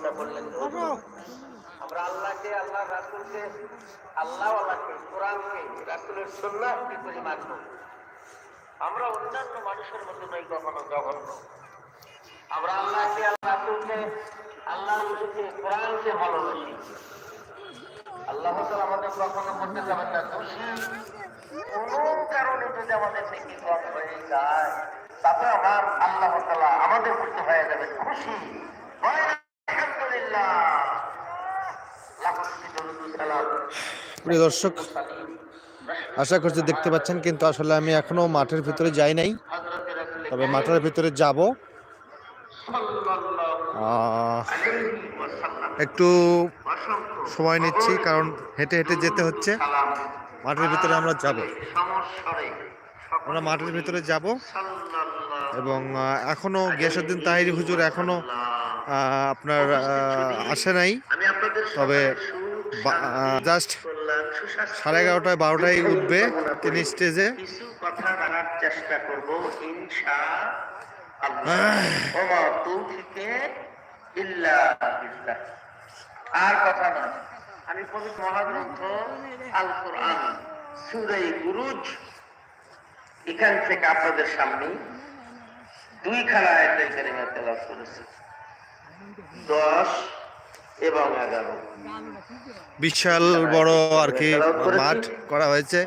সুন্নাহ বললেন আমরা আল্লাহকে আল্লাহ রাসূলকে আল্লাহ আল্লাহকে কোরআনকে রাসূলের সুন্নাহ কি করে মানব আমরা অন্যান্য মানুষের মতো নই কখনো জঘন্য আমরা আল্লাহকে আল্লাহ রাসূলকে আল্লাহ রসুলকে কোরআনকে ভালোবাসি। আল্লাহ তাআলা আমাদের কখনো করতে যাবেন না দোষী কোন কারণে যদি আমাদের থেকে কম হয়ে যায় তাতে আমার আল্লাহ তাআলা আমাদের প্রতি হয়ে যাবে খুশি। প্রিয় দর্শক, আশা করছি দেখতে পাচ্ছেন, কিন্তু আসলে আমি এখনও মাঠের ভিতরে যাই নাই। তবে মাঠের ভিতরে যাব। একটু সময় নিচ্ছি, কারণ হেঁটে হেঁটে যেতে হচ্ছে। মাঠের ভিতরে আমরা যাব। আমরা মাঠের ভিতরে যাব এবং এখনও গিয়াসুদ্দিন তাহিরি হুজুর এখনও আপনার আসে নাই। তবে জাস্ট সাড়ে এগারোটায়, বারোটায় উঠবে তিনি স্টেজে। আর কথা আমি পবিত্র মহাগ্রন্থ আল কোরআন সূরা বুরুজ এখান থেকে আপনাদের সামনে দুই খানা আয়াতের কারিমা তেলাওয়াত করেছি। দশ এবং এগারো। বিশাল বড় আর কি মাঠ করা হয়েছে।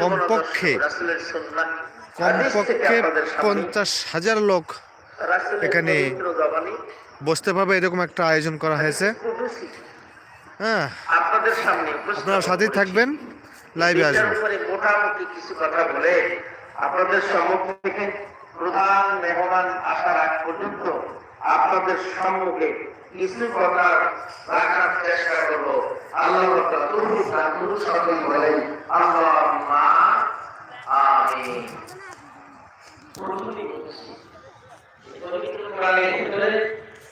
কমপক্ষে কমপক্ষে পঞ্চাশ হাজার লোক এখানে বসতে পারবে এরকম একটা আয়োজন করা হয়েছে। হ্যাঁ আপনাদের সামনে আপনারা সাথেই থাকবেন লাইভে আসবেন। মোটামুটি কিছু কথা বলে আপনাদের সম্মুখ থেকে প্রধান মেহমান আসার আগ পর্যন্ত আপনাদের সম্মুখে কিছু কথা রাখার চেষ্টা করব। আল্লাহ সকলেই বলেন আল্লাহুম্মা আমি প্রথমে বলছি,